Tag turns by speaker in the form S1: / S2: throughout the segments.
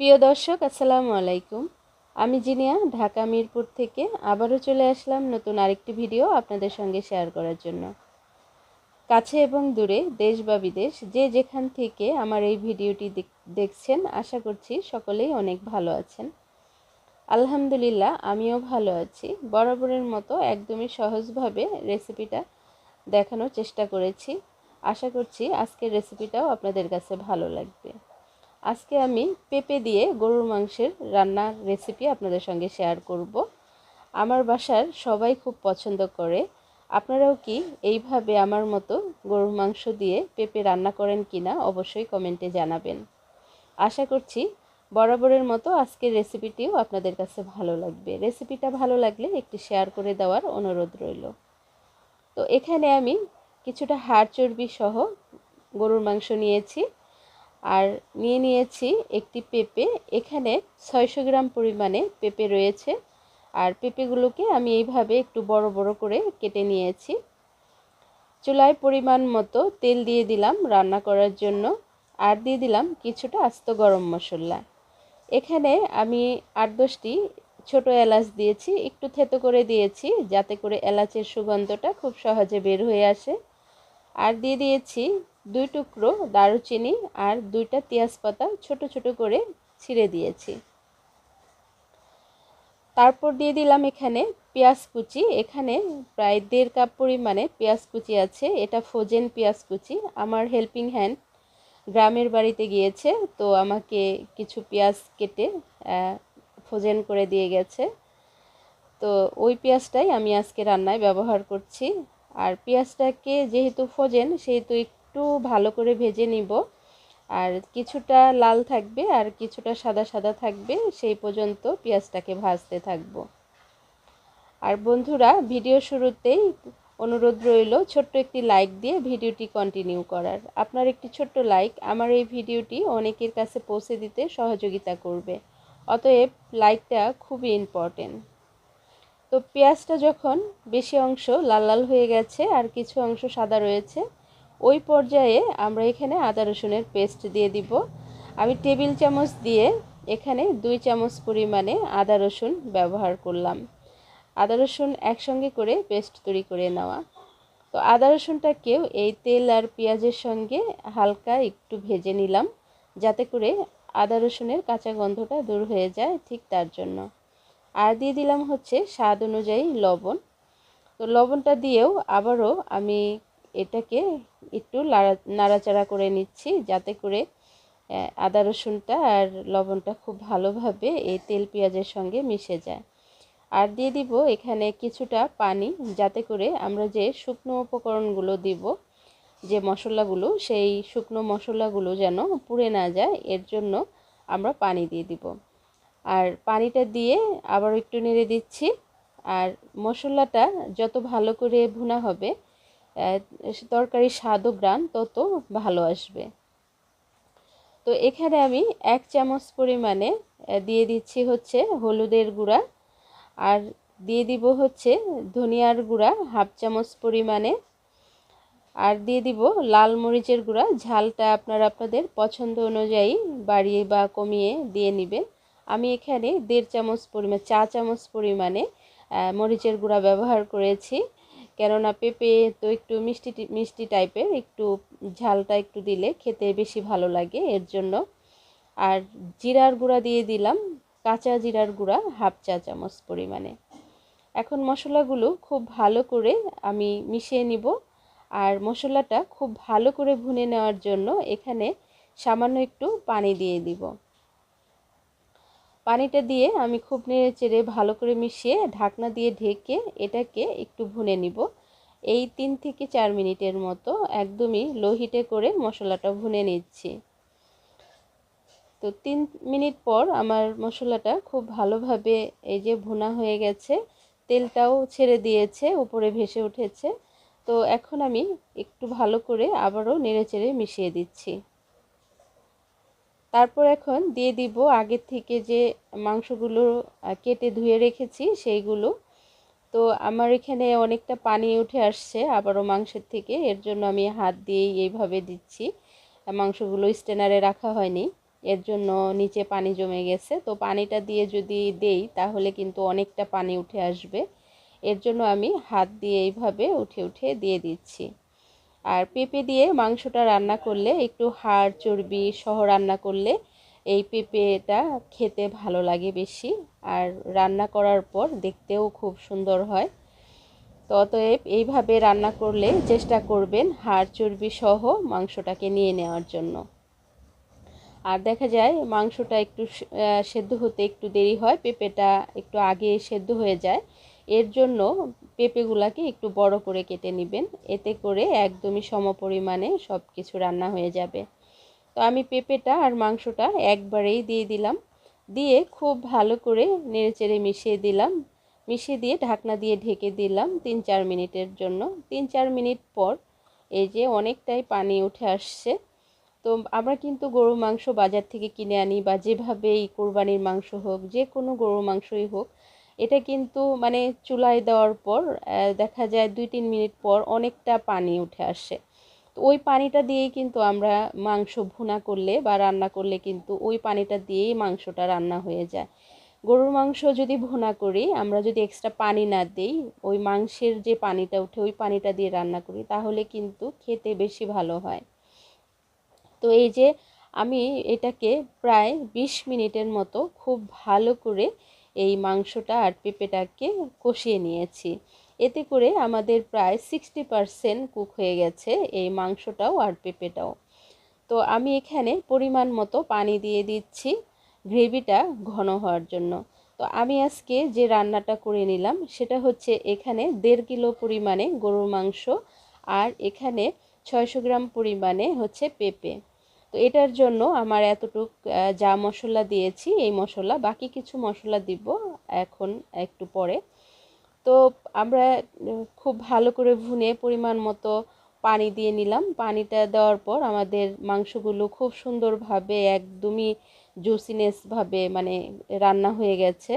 S1: প্রিয় দর্শক, আসসালামু আলাইকুম। আমি জিনিয়া, ঢাকা মিরপুর থেকে আবারও চলে আসলাম নতুন আরেকটি ভিডিও আপনাদের সঙ্গে শেয়ার করার জন্য। কাছে এবং দূরে, দেশ বা বিদেশ, যে যেখান থেকে আমার এই ভিডিওটি দেখছেন, আশা করছি সকলেই অনেক ভালো আছেন। আলহামদুলিল্লাহ, আমিও ভালো আছি। বরাবরের মতো একদমই সহজভাবে রেসিপিটা দেখানোর চেষ্টা করেছি। আশা করছি আজকের রেসিপিটাও আপনাদের কাছে ভালো লাগবে। আজকে আমি পেঁপে দিয়ে গরুর মাংসের রান্নার রেসিপি আপনাদের সঙ্গে শেয়ার করব। আমার বাসার সবাই খুব পছন্দ করে। আপনারাও কি এইভাবে আমার মতো গরুর মাংস দিয়ে পেঁপে রান্না করেন কি না অবশ্যই কমেন্টে জানাবেন। আশা করছি বরাবরের মতো আজকের রেসিপিটিও আপনাদের কাছে ভালো লাগবে। রেসিপিটা ভালো লাগলে একটি শেয়ার করে দেওয়ার অনুরোধ রইল। তো এখানে আমি কিছুটা হাড় চর্বি সহ গরুর মাংস নিয়েছি। আর নিয়ে নিয়েছি একটি পেঁপে। এখানে ছয়শো গ্রাম পরিমাণে পেঁপে রয়েছে। আর পেঁপেগুলোকে আমি এইভাবে একটু বড় বড় করে কেটে নিয়েছি। চুলায় পরিমাণ মতো তেল দিয়ে দিলাম রান্না করার জন্য। আর দিয়ে দিলাম কিছুটা আস্ত গরম মশলা। এখানে আমি আট দশটি ছোট এলাচ দিয়েছি। একটু থেতো করে দিয়েছি যাতে করে এলাচের সুগন্ধটা খুব সহজে বের হয়ে আসে। আর দিয়ে দিয়েছি দুই টুকরো দারুচিনি আর দুইটা পেঁয়াজপাতা ছোট ছোট করে ছিঁড়ে দিয়েছি। তারপর দিয়ে দিলাম এখানে পেঁয়াজ কুচি। এখানে প্রায় দেড় কাপ পরিমাণে পেঁয়াজ কুচি আছে। এটা ফোজেন পেঁয়াজ কুচি। আমার হেল্পিং হ্যান্ড গ্রামের বাড়িতে গিয়েছে, তো আমাকে কিছু পেঁয়াজ কেটে ফোজেন করে দিয়ে গেছে। তো ওই পেঁয়াজটাই আমি আজকে রান্নায় ব্যবহার করছি। আর পেঁয়াজটাকে যেহেতু ফোজেন সেহেতু একটু ভালো করে ভেজে নিব। আর কিছুটা লাল থাকবে আর কিছুটা সাদা সাদা থাকবে, সেই পর্যন্ত পেঁয়াজটাকে ভাজতে থাকব। আর বন্ধুরা, ভিডিও শুরুতেই অনুরোধ রইল ছোট্ট একটি লাইক দিয়ে ভিডিওটি কন্টিনিউ করার। আপনার একটি ছোট্ট লাইক আমার এই ভিডিওটি অনেকের কাছে পৌঁছে দিতে সহযোগিতা করবে। অতএব লাইকটা খুবই ইম্পর্টেন্ট তো পেঁয়াজটা যখন বেশি অংশ লাল লাল হয়ে গেছে আর কিছু অংশ সাদা রয়েছে ওই পর্যায়ে আমরা এখানে আদা রসুনের পেস্ট দিয়ে দিব। আমি টেবিল চামচ দিয়ে এখানে দুই চামচ পরিমাণে আদা রসুন ব্যবহার করলাম। আদা রসুন একসঙ্গে করে পেস্ট তৈরি করে নেওয়া। তো আদা রসুনটাকেও এই তেল আর পেঁয়াজের সঙ্গে হালকা একটু ভেজে নিলাম, যাতে করে আদা রসুনের কাঁচা গন্ধটা দূর হয়ে যায় ঠিক তার জন্য। আর দিয়ে দিলাম হচ্ছে স্বাদ অনুযায়ী লবণ। তো লবণটা দিয়েও আবারও আমি এটাকে একটু নাড়াচাড়া করে নিচ্ছি যাতে করে আদা রসুনটা আর লবণটা খুব ভালোভাবে এই তেল পেঁয়াজের সঙ্গে মিশে যায়। আর দিয়ে দিব এখানে কিছুটা পানি যাতে করে আমরা যে শুকনো উপকরণগুলো দিব, যে মশলাগুলো, সেই শুকনো মশলাগুলো যেন পুড়ে না যায়, এর জন্য আমরা পানি দিয়ে দিব। আর পানিটা দিয়ে আবার একটু নেড়ে দিচ্ছি। আর মশলাটা যত ভালো করে ভুনা হবে তরকারির স্বাদ ও গ্রান তত ভালো আসবে। তো এখানে আমি এক চামচ পরিমাণে দিয়ে দিচ্ছি হচ্ছে হলুদের গুঁড়া আর দিয়ে দিব হচ্ছে ধনিয়ার গুঁড়া হাফ চামচ পরিমাণে। আর দিয়ে দিব লাল মরিচের গুঁড়া, ঝালটা আপনারা আপনাদের পছন্দ অনুযায়ী বাড়িয়ে বা কমিয়ে দিয়ে নেবেন। আমি এখানে দেড় চামচ পরিমাণ চা চামচ পরিমাণে মরিচের গুঁড়া ব্যবহার করেছি। কেননা পেঁপে তো একটু মিষ্টি মিষ্টি টাইপের, একটু ঝালটা একটু দিলে খেতে বেশি ভালো লাগে, এর জন্য। আর জিরার গুঁড়া দিয়ে দিলাম, কাঁচা জিরার গুঁড়া হাফ চা চামচ পরিমাণে। এখন মশলাগুলো খুব ভালো করে আমি মিশিয়ে নিব, আর মশলাটা খুব ভালো করে ভুনে নেওয়ার জন্য এখানে সামান্য একটু পানি দিয়ে দিব। পানিটা দিয়ে আমি খুব নেড়ে চেড়ে ভালো করে মিশিয়ে ঢাকনা দিয়ে ঢেকে এটাকে একটু ভুনে নিব। এই তিন থেকে চার মিনিটের মতো একদমই লো হিটে করে মশলাটা ভুনে নিচ্ছি। তো তিন মিনিট পর আমার মশলাটা খুব ভালোভাবে এই যে ভুনা হয়ে গেছে, তেলটাও ছেড়ে দিয়েছে, উপরে ভেসে উঠেছে। তো এখন আমি একটু ভালো করে আবারও নেড়ে চেড়ে মিশিয়ে দিচ্ছি। তারপর এখন দিয়ে দিব আগের থেকে যে মাংসগুলো কেটে ধুয়ে রেখেছি সেইগুলো। তো আমার এখানে অনেকটা পানি উঠে আসছে আবারও মাংসের থেকে, এর জন্য আমি হাত দিয়েই এইভাবে দিচ্ছি। মাংসগুলো স্টেনারে রাখা হয়নি, এর জন্য নিচে পানি জমে গেছে। তো পানিটা দিয়ে যদি দেই তাহলে কিন্তু অনেকটা পানি উঠে আসবে। এর জন্য আমি হাত দিয়ে এইভাবে উঠে উঠে দিয়ে দিচ্ছি। আর পেঁপে দিয়ে মাংসটা রান্না করলে, একটু হাড় চর্বি সহ রান্না করলে এই পেঁপেটা খেতে ভালো লাগে বেশি। আর রান্না করার পর দেখতেও খুব সুন্দর হয়। তো অতএব এইভাবে রান্না করলে চেষ্টা করবেন হাড় চর্বি সহ মাংসটাকে নিয়ে নেওয়ার জন্য। আর দেখা যায় মাংসটা একটু সেদ্ধ হতে একটু দেরি হয়, পেঁপেটা একটু আগে সেদ্ধ হয়ে যায়। এর জন্য পেঁপেগুলাকে একটু বড় করে কেটে নেবেন। এতে করে একদমই সমপরিমাণে সব কিছু রান্না হয়ে যাবে। তো আমি পেঁপেটা আর মাংসটা একবারেই দিয়ে দিলাম। দিয়ে খুব ভালো করে নেড়েচেড়ে মিশিয়ে দিলাম। মিশিয়ে দিয়ে ঢাকনা দিয়ে ঢেকে দিলাম তিন চার মিনিটের জন্য। তিন চার মিনিট পর এই যে অনেকটাই পানি উঠে আসছে। তো আমরা কিন্তু গরুর মাংস বাজার থেকে কিনে আনি বা যেভাবেই কোরবানির মাংস হোক, যে কোনো গরুর মাংসই হোক এটা কিন্তু মানে চুলায় দেওয়ার পর দেখা যায় দুই তিন মিনিট পর অনেকটা পানি উঠে আসে। তো ওই পানিটা দিয়েই কিন্তু আমরা মাংস ভুনা করলে বা রান্না করলে কিন্তু ওই পানিটা দিয়েই মাংসটা রান্না হয়ে যায়। গরুর মাংস যদি ভুনা করি, আমরা যদি এক্সট্রা পানি না দিই, ওই মাংসের যে পানিটা উঠে ওই পানিটা দিয়ে রান্না করি, তাহলে কিন্তু খেতে বেশি ভালো হয়। তো এই যে আমি এটাকে প্রায় বিশ মিনিটের মতো খুব ভালো করে এই মাংসটা আর পেঁপেটাকে কষিয়ে নিয়েছি। এতে করে আমাদের প্রায় সিক্সটি পারসেন্ট কুক হয়ে গেছে এই মাংসটাও আর পেঁপেটাও। তো আমি এখানে পরিমাণ মতো পানি দিয়ে দিচ্ছি গ্রেভিটা ঘন হওয়ার জন্য। তো আমি আজকে যে রান্নাটা করে নিলাম সেটা হচ্ছে এখানে দেড় কিলো পরিমাণে গরুর মাংস আর এখানে ছয়শো গ্রাম পরিমাণে হচ্ছে পেঁপে। তো এটার জন্য আমার এতটুক যা মশলা দিয়েছি, এই মশলা, বাকি কিছু মশলা দিব এখন একটু পরে। তো আমরা খুব ভালো করে ভুনে পরিমাণ মতো পানি দিয়ে নিলাম। পানিটা দেওয়ার পর আমাদের মাংসগুলো খুব সুন্দরভাবে, একদমই জুসিনেসভাবে মানে রান্না হয়ে গেছে।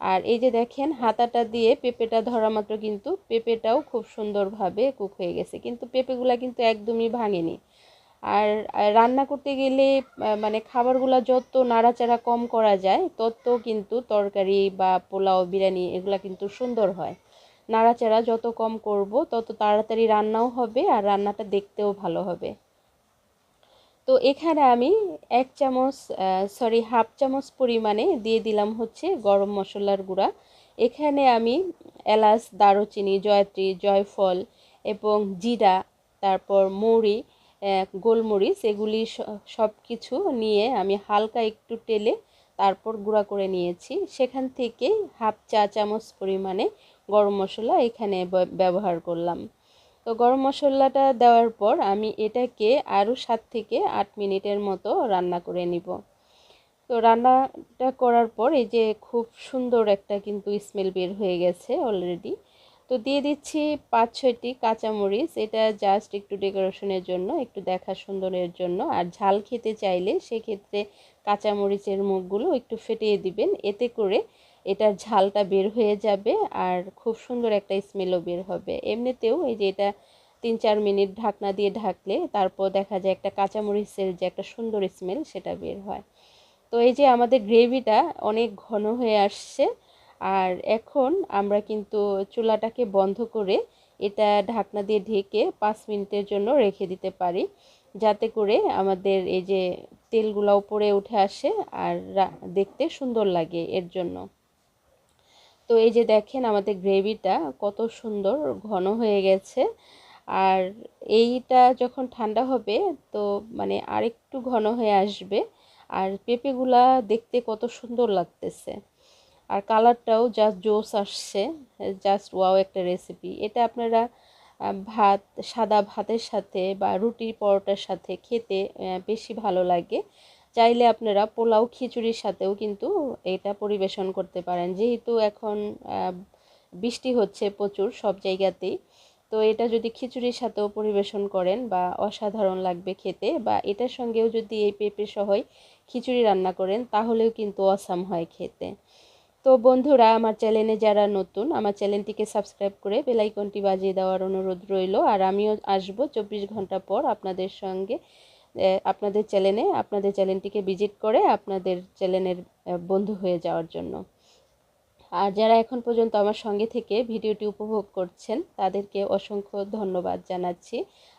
S1: আর এই যে দেখেন, হাতাটা দিয়ে পেঁপেটা ধরা মাত্র কিন্তু পেঁপেটাও খুব সুন্দরভাবে কুক হয়ে গেছে। কিন্তু পেঁপেগুলা কিন্তু একদমই ভাঙেনি। আর রান্না করতে গেলে মানে খাবারগুলো যত নাড়াচাড়া কম করা যায়, তত কিন্তু তরকারি বা পোলাও, বিরিয়ানি এগুলো কিন্তু সুন্দর হয়। নাড়াচাড়া যত কম করব, তত তাড়াতাড়ি রান্নাও হবে আর রান্নাটা দেখতেও ভালো হবে। তো এখানে আমি এক চামচ সরি হাফ চামচ পরিমাণে দিয়ে দিলাম হচ্ছে গরম মশলার গুঁড়া। এখানে আমি এলাচ, দারুচিনি, জয়ত্রী, জয়ফল এবং জিরা, তারপর মৌরি গোলমরিচ, এগুলি সব কিছু নিয়ে আমি হালকা একটু টেলে তারপর গুঁড়া করে নিয়েছি। সেখান থেকে হাফ চা চামচ পরিমাণে গরম মশলা এখানে ব্যবহার করলাম। তো গরম মশলাটা দেওয়ার পর আমি এটাকে আরও সাত থেকে আট মিনিটের মতো রান্না করে নিব। তো রান্নাটা করার পর এই যে খুব সুন্দর একটা কিন্তু স্মেল বের হয়ে গেছে অলরেডি। তো দিয়ে দিচ্ছি পাঁচ, ছয়টি কাঁচামরিচ। এটা জাস্ট একটু ডেকোরেশনের জন্য, একটু দেখা সুন্দরের জন্য। আর ঝাল খেতে চাইলে সেক্ষেত্রে কাঁচামরিচের মুখগুলো একটু ফেটিয়ে দিবেন। এতে করে এটার ঝালটা বের হয়ে যাবে আর খুব সুন্দর একটা স্মেলও বের হবে। এমনিতেও এই যে এটা তিন চার মিনিট ঢাকনা দিয়ে ঢাকলে তারপর দেখা যায় একটা কাঁচামরিচের যে একটা সুন্দর স্মেল সেটা বের হয়। তো এই যে আমাদের গ্রেভিটা অনেক ঘন হয়ে আসছে আর এখন আমরা কিন্তু চুলাটাকে বন্ধ করে এটা ঢাকনা দিয়ে ঢেকে পাঁচ মিনিটের জন্য রেখে দিতে পারি, যাতে করে আমাদের এই যে তেলগুলো উপরে উঠে আসে আর দেখতে সুন্দর লাগে এর জন্য। তো এই যে দেখেন আমাদের গ্রেভিটা কত সুন্দর ঘন হয়ে গেছে আর এইটা যখন ঠান্ডা হবে তো মানে আরেকটু ঘন হয়ে আসবে আর পেঁপেগুলা দেখতে কত সুন্দর লাগতেছে। আর কালারটাও জাস্ট জোস আসছে জাস্ট ওয়াও একটা রেসিপি এটা আপনারা ভাত, সাদা ভাতের সাথে বা রুটির পরোটার সাথে খেতে বেশি ভালো লাগে। চাইলে আপনারা পোলাও খিচুড়ির সাথেও কিন্তু এটা পরিবেশন করতে পারেন। যেহেতু এখন বৃষ্টি হচ্ছে প্রচুর সব জায়গাতেই, তো এটা যদি খিচুড়ির সাথেও পরিবেশন করেন বা অসাধারণ লাগবে খেতে বা এটার সঙ্গেও যদি এই পেঁপে সহই খিচুড়ি রান্না করেন, তাহলেও কিন্তু অসাম হয় খেতে। তো বন্ধুরা, আমার চ্যানেলে যারা নতুন, আমার চ্যানেলটিকে সাবস্ক্রাইব করে বেলাইকনটি বাজিয়ে দেওয়ার অনুরোধ রইল। আর আমিও আসব চব্বিশ ঘণ্টা পর আপনাদের সঙ্গে আপনাদের চ্যানেলে, আপনাদের চ্যানেলটিকে ভিজিট করে আপনাদের চ্যানেলের বন্ধু হয়ে যাওয়ার জন্য। আর যারা এখন পর্যন্ত আমার সঙ্গে থেকে ভিডিওটি উপভোগ করছেন, তাদেরকে অসংখ্য ধন্যবাদ জানাচ্ছি।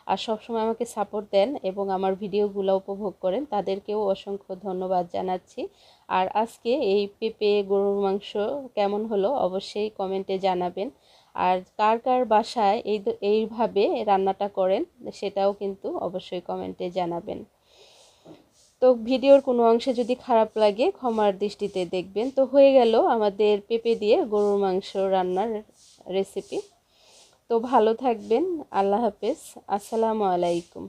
S1: আর সবসময় আমাকে সাপোর্ট দেন এবং আমার ভিডিওগুলো উপভোগ করেন, তাদেরকেও অসংখ্য ধন্যবাদ জানাচ্ছি। আর আজকে এই পেঁপে, গরুর মাংস কেমন হলো অবশ্যই কমেন্টে জানাবেন। আর কার কার বাসায় এই এইভাবে রান্নাটা করেন, সেটাও কিন্তু অবশ্যই কমেন্টে জানাবেন। তো ভিডিওর কোনো অংশে যদি খারাপ লাগে ক্ষমার দৃষ্টিতে দেখবেন। তো হয়ে গেল আমাদের পেঁপে দিয়ে গরুর মাংস রান্নার রেসিপি তো ভালো থাকবেন, আল্লাহ হাফেজ। আসসালামু আলাইকুম।